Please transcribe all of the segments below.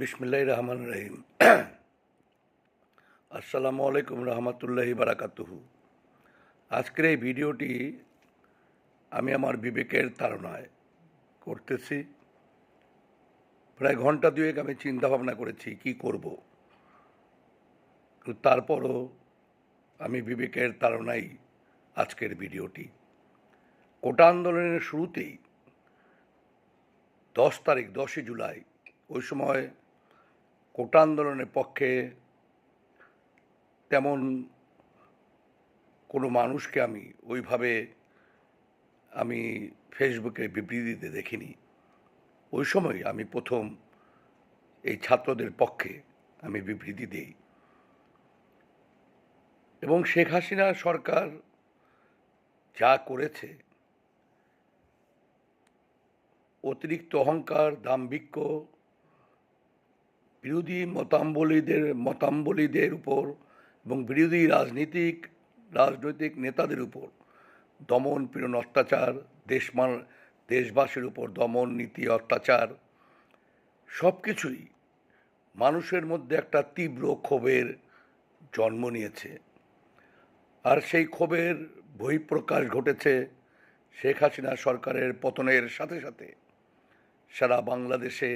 বিসমিল্লাহ রহমান রহিম আসসালামু আলাইকুম রহমতুল্লাহি বারাকাতুহু। আজকের এই ভিডিওটি আমি আমার বিবেকের তাড়নায় করতেছি। প্রায় ঘণ্টা দুয়েক আমি চিন্তা ভাবনা করেছি, কি করব? তারপরও আমি বিবেকের তাড়নাই আজকের ভিডিওটি। কোটা আন্দোলনের শুরুতেই দশ তারিখ, দশই জুলাই, ওই সময় কোটা আন্দোলনের পক্ষে তেমন কোনো মানুষকে আমি ওইভাবে আমি ফেসবুকে বিবৃতিতে দেখিনি। ওই সময় আমি প্রথম এই ছাত্রদের পক্ষে আমি বিবৃতি দিই। এবং শেখ হাসিনা সরকার যা করেছে, অতিরিক্ত অহংকার, দাম্ভিক্য বিরোধী মতাম্বলীদের মতাম্বলীদের উপর এবং বিরোধী রাজনীতিক, রাজনৈতিক নেতাদের উপর দমন পীড়ন অত্যাচার, দেশমান, দেশবাসীর উপর দমন নীতি অত্যাচার সব কিছুই মানুষের মধ্যে একটা তীব্র ক্ষোভের জন্ম নিয়েছে। আর সেই ক্ষোভের বহিঃপ্রকাশ ঘটেছে শেখ হাসিনা সরকারের পতনের সাথে সাথে। সারা বাংলাদেশে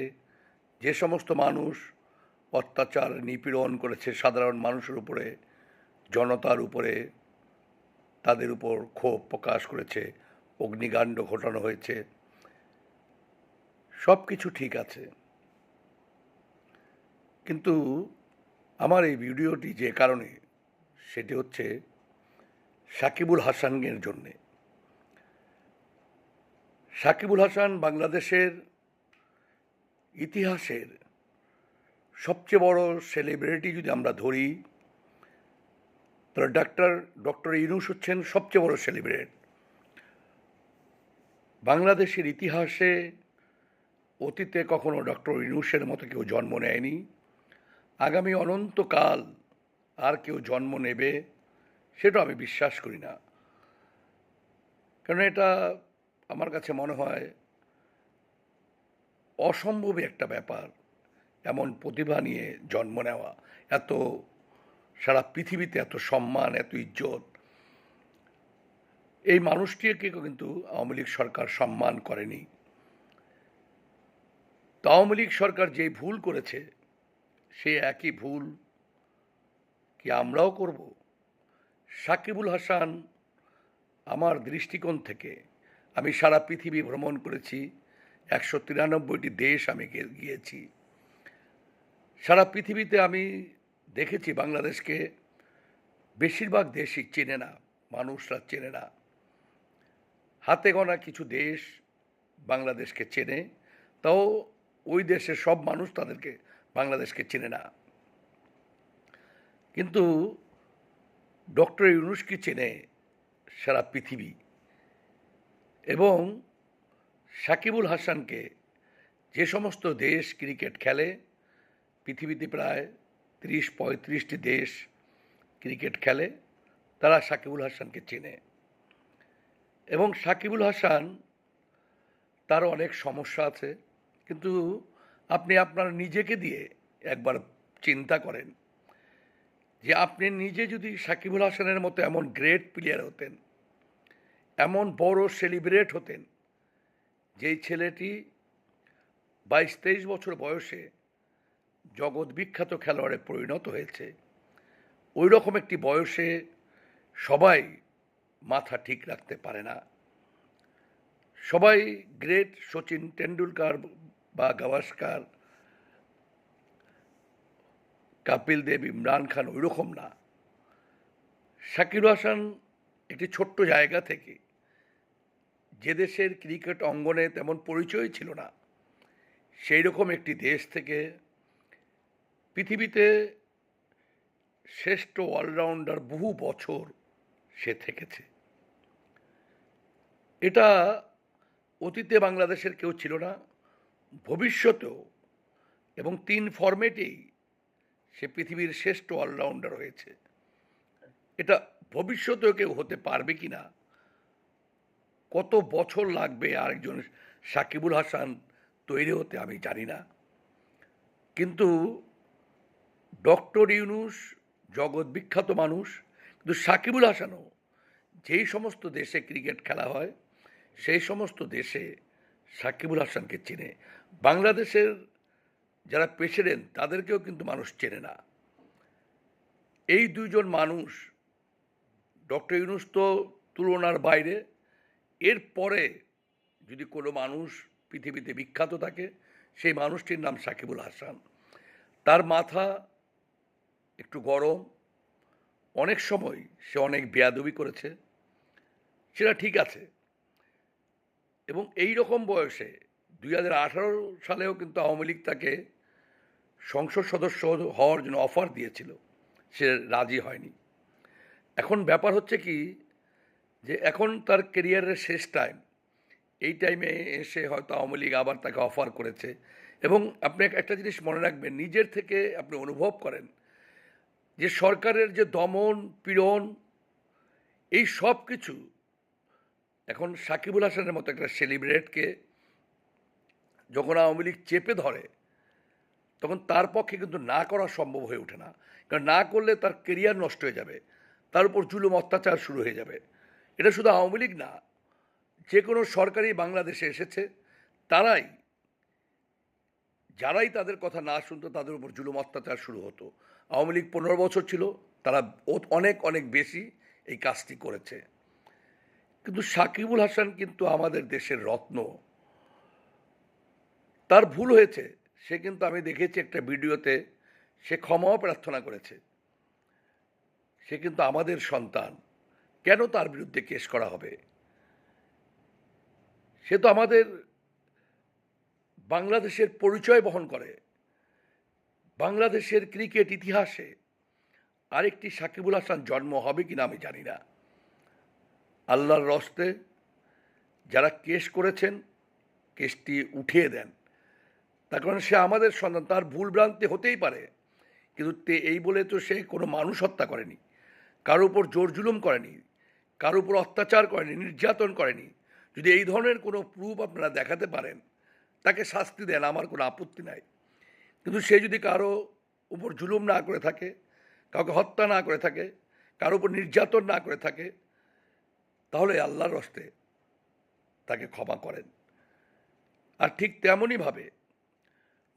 যে সমস্ত মানুষ অত্যাচার, নিপীড়ন করেছে সাধারণ মানুষের উপরে, জনতার উপরে, তাদের উপর ক্ষোভ প্রকাশ করেছে, অগ্নিকাণ্ড ঘটানো হয়েছে। সব কিছু ঠিক আছে। কিন্তু আমার এই ভিডিওটি যে কারণে, সেটি হচ্ছে সাকিবুল হাসানের জন্যে। সাকিবুল হাসান বাংলাদেশের ইতিহাসের সবচেয়ে বড় সেলিব্রিটি যদি আমরা ধরি, তাহলে ডাক্তার ডক্টর ইউনুস হচ্ছেন সবচেয়ে বড় সেলিব্রিটি বাংলাদেশের ইতিহাসে অতীতে কখনো ডক্টর ইউনুসের মতো কেউ জন্ম নেয়নি। আগামী অনন্তকাল আর কেউ জন্ম নেবে, সেটা আমি বিশ্বাস করি না। কারণ এটা আমার কাছে মনে হয় অসম্ভবই একটা ব্যাপার। এমন প্রতিভা নিয়ে জন্ম নেওয়া, এত সারা পৃথিবীতে এত সম্মান, এত ইজ্জত। এই মানুষটিকে কিন্তু আওয়ামী লীগ সরকার সম্মান করেনি। তো আওয়ামী লীগ সরকার যে ভুল করেছে, সে একই ভুল কি আমরাও করব? সাকিবুল হাসান আমার দৃষ্টিকোণ থেকে আমি সারা পৃথিবী ভ্রমণ করেছি, একশো তিরানব্বইটি দেশ আমি গিয়েছি। সারা পৃথিবীতে আমি দেখেছি বাংলাদেশকে বেশিরভাগ দেশই চেনে না, মানুষরা চেনে না। হাতে গোনা কিছু দেশ বাংলাদেশকে চেনে, তাও ওই দেশের সব মানুষ তাদেরকে বাংলাদেশকে চেনে না। কিন্তু ডক্টর ইউনুসকে চেনে? সারা পৃথিবী। এবং সাকিবুল হাসানকে যে সমস্ত দেশ ক্রিকেট খেলে পৃথিবীতে প্রায় তিরিশ, পঁয়ত্রিশটি দেশ ক্রিকেট খেলে, তারা সাকিবুল হাসানকে চেনে। এবং সাকিবুল হাসান তার অনেক সমস্যা আছে, কিন্তু আপনি আপনার নিজেকে দিয়ে একবার চিন্তা করেন যে আপনি নিজে যদি সাকিবুল হাসানের মতো এমন গ্রেট প্লেয়ার হতেন, এমন বড় সেলিব্রেট হতেন, যেই ছেলেটি বাইশ, তেইশ বছর বয়সে জগৎ বিখ্যাত খেলোয়াড়ে পরিণত হয়েছে। ওই রকম একটি বয়সে সবাই মাথা ঠিক রাখতে পারে না। সবাই গ্রেট সচিন টেন্ডুলকার বা গাভাস্কার, কাপিল দেব, ইমরান খান ওই রকম না। শাকির হাসান একটি ছোট্ট জায়গা থেকে যে দেশের ক্রিকেট অঙ্গনে তেমন পরিচয় ছিল না। সেই রকম একটি দেশ থেকে পৃথিবীতে শ্রেষ্ঠ অলরাউন্ডার বহু বছর সে থেকেছে। এটা অতীতে বাংলাদেশের কেউ ছিল না, ভবিষ্যতেও, এবং তিন ফর্মেটেই সে পৃথিবীর শ্রেষ্ঠ অলরাউন্ডার হয়েছে। এটা ভবিষ্যতেও কেউ হতে পারবে কি না, কত বছর লাগবে আরেকজন সাকিবুল হাসান তৈরি হতে আমি জানি না। কিন্তু ডক্টর ইউনুস, জগৎ বিখ্যাত মানুষ, কিন্তু সাকিবুল হাসানও যেই সমস্ত দেশে ক্রিকেট খেলা হয়, সেই সমস্ত দেশে সাকিবুল হাসানকে চেনে। বাংলাদেশের যারা প্রেসিডেন্ট, তাদেরকেও কিন্তু মানুষ চেনে না। এই দুইজন মানুষ, ডক্টর ইউনুস তো তুলনার বাইরে এরপরে যদি কোনো মানুষ পৃথিবীতে বিখ্যাত থাকে, সেই মানুষটির নাম সাকিবুল হাসান। তার মাথা একটু গরম। অনেক সময় সে অনেক বেয়াদবি করেছে। সেটা ঠিক আছে। এবং এই রকম বয়সে দুই হাজার আঠারো সালেও কিন্তু আওয়ামী লীগ তাকে সংসদ সদস্য হওয়ার জন্য অফার দিয়েছিল। সে রাজি হয়নি। এখন ব্যাপার হচ্ছে কি যে এখন তার কেরিয়ারের শেষ টাইম। এই টাইমে এসে হয়তো আওয়ামী লীগ আবার তাকে অফার করেছে। এবং আপনি একটা জিনিস মনে রাখবেন, নিজের থেকে আপনি অনুভব করেন যে সরকারের যে দমন, পীড়ন, এই সব কিছু এখন সাকিবুল হাসানের মতো একটা সেলিব্রেটকে যখন আওয়ামী লীগ চেপে ধরে, তখন তার পক্ষে কিন্তু না করা সম্ভব হয়ে ওঠে না। কারণ না করলে তার কেরিয়ার নষ্ট হয়ে যাবে, তার উপর জুলুম, অত্যাচার শুরু হয়ে যাবে। এটা শুধু আওয়ামী লীগ না, যে কোনো সরকারি বাংলাদেশে এসেছে, তারাই, যারাই তাদের কথা না শুনতো, তাদের উপর জুলুম, অত্যাচার শুরু হতো। আওয়ামী লীগ পনেরো বছর ছিল, তারা অনেক অনেক বেশি এই কাজটি করেছে। কিন্তু সাকিবুল হাসান কিন্তু আমাদের দেশের রত্ন। তার ভুল হয়েছে, সে কিন্তু আমি দেখেছি একটা ভিডিওতে, সে ক্ষমাও প্রার্থনা করেছে। সে কিন্তু আমাদের সন্তান, কেন তার বিরুদ্ধে কেস করা হবে? সে তো আমাদের বাংলাদেশের পরিচয় বহন করে। বাংলাদেশের ক্রিকেট ইতিহাসে আরেকটি সাকিবুল হাসান জন্ম হবে কিনা আমি জানি না। আল্লাহর রস্তে যারা কেস করেছেন, কেসটি উঠিয়ে দেন। তার কারণ সে আমাদের সন্তান, তার ভুল ভ্রান্তি হতেই পারে। কিন্তু তে এই বলে তো সে কোনো মানুষ হত্যা করেনি, কারও উপর জোর জুলুম করেনি, কারও উপর অত্যাচার করেনি, নির্যাতন করেনি। যদি এই ধরনের কোনো প্রুফ আপনারা দেখাতে পারেন, তাকে শাস্তি দেন, আমার কোনো আপত্তি নাই। কিন্তু সে যদি কারও উপর জুলুম না করে থাকে, কাউকে হত্যা না করে থাকে, কারও উপর নির্যাতন না করে থাকে, তাহলে আল্লাহর রস্তে তাকে ক্ষমা করেন। আর ঠিক তেমনইভাবে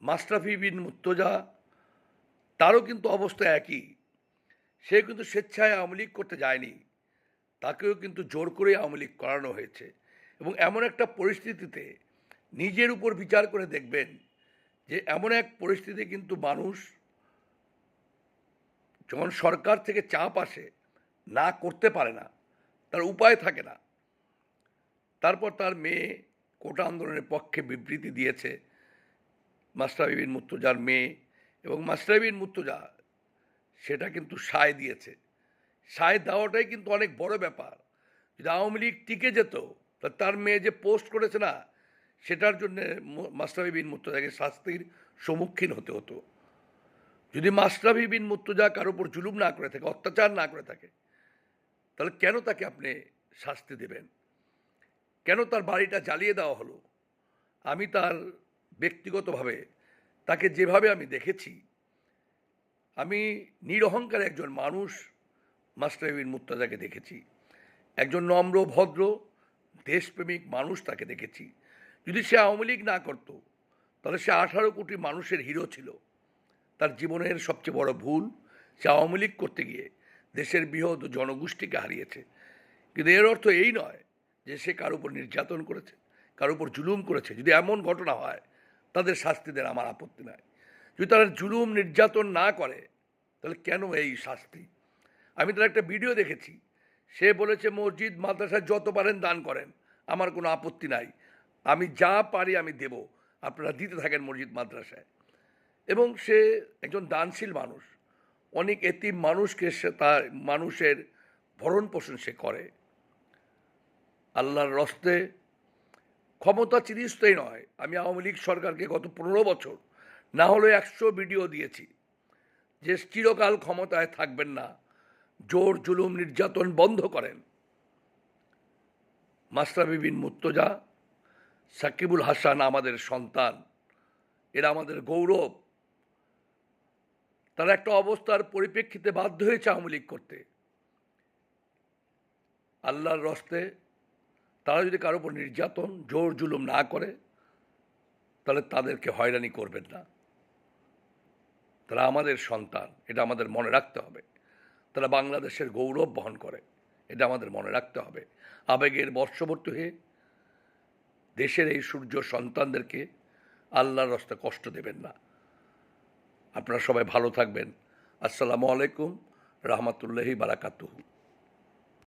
মাস্টাফি বিন মুর্তজা, তারও কিন্তু অবস্থা একই। সে কিন্তু স্বেচ্ছায় আওয়ামী করতে যায়নি, তাকেও কিন্তু জোর করে আওয়ামী লীগ করানো হয়েছে। এবং এমন একটা পরিস্থিতিতে নিজের উপর বিচার করে দেখবেন যে এমন এক পরিস্থিতি কিন্তু মানুষ যখন সরকার থেকে চাপ আসে, না করতে পারে না, তার উপায় থাকে না। তারপর তার মেয়ে কোটা আন্দোলনের পক্ষে বিবৃতি দিয়েছে। মাস্টারবিবিন মুর্তজার মেয়ে এবং মাস্টারবিবিন মুর্তজা, সেটা কিন্তু সায় দিয়েছে। সায় দেওয়াটাই কিন্তু অনেক বড় ব্যাপার। যদি আওয়ামী লীগ টিকে যেত তার মেয়ে যে পোস্ট করেছে না সেটার জন্য মাস্টারবি বিন মুর্তজাকে শাস্তির সম্মুখীন হতে হতো। যদি মাস্টারবি বিন মুর্তজা কারোর উপর জুলুম না করে থাকে, অত্যাচার না করে থাকে, তাহলে কেন তাকে আপনি শাস্তি দেবেন? কেন তার বাড়িটা জ্বালিয়ে দেওয়া হলো? আমি তার ব্যক্তিগতভাবে তাকে যেভাবে আমি দেখেছি, আমি নিরহংকার একজন মানুষ মাস্টারবিন মুর্তজাকে দেখেছি। একজন নম্র, ভদ্র, দেশপ্রেমিক মানুষ তাকে দেখেছি। যদি সে আওয়ামী লীগ না করত, তাহলে সে আঠারো কোটি মানুষের হিরো ছিল। তার জীবনের সবচেয়ে বড় ভুল, সে আওয়ামী লীগ করতে গিয়ে দেশের বৃহৎ জনগোষ্ঠীকে হারিয়েছে। কিন্তু এর অর্থ এই নয় যে সে কার উপর নির্যাতন করেছে, কার উপর জুলুম করেছে। যদি এমন ঘটনা হয়, তাদের শাস্তি দেন আমার আপত্তি নাই। যদি তারা জুলুম, নির্যাতন না করে, তাহলে কেন এই শাস্তি? আমি তার একটা ভিডিও দেখেছি। সে বলেছে, মসজিদ, মাদ্রাসায় যত পারেন দান করেন। আমার কোনো আপত্তি নাই। আমি যা পারি আমি দেব। আপনারা দিতে থাকেন মসজিদ মাদ্রাসায়। এবং সে একজন দানশীল মানুষ। অনেক এতিম মানুষকে সে তার মানুষের ভরণ পোষণ সে করে। আল্লাহর রস্তে ক্ষমতা চিরস্থায়ী নয়। আমি আওয়ামী লীগ সরকারকে গত পনেরো বছর না হলে একশো ভিডিও দিয়েছি যে চিরকাল ক্ষমতায় থাকবেন না। জোর জুলুম নির্যাতন বন্ধ করেন। মাস্টার বিন মুর্তজা সাকিবুল হাসান আমাদের সন্তান। এরা আমাদের গৌরব। তারা একটা অবস্থার পরিপ্রেক্ষিতে বাধ্য হয়েছে আওয়ামী লীগ করতে। আল্লাহর রস্তে তারা যদি কারোর উপর নির্যাতন, জোর জুলুম না করে, তাহলে তাদেরকে হয়রানি করবেন না। তারা আমাদের সন্তান, এটা আমাদের মনে রাখতে হবে। তারা বাংলাদেশের গৌরব বহন করে, এটা আমাদের মনে রাখতে হবে। আবেগের বর্ষবর্তী হয়ে দেশের এই সূর্য সন্তানদেরকে আল্লাহর রাস্তা কষ্ট দেবেন না। আপনারা সবাই ভালো থাকবেন। আসসালামু আলাইকুম, রহমতুল্লাহি বারাকাতুহু।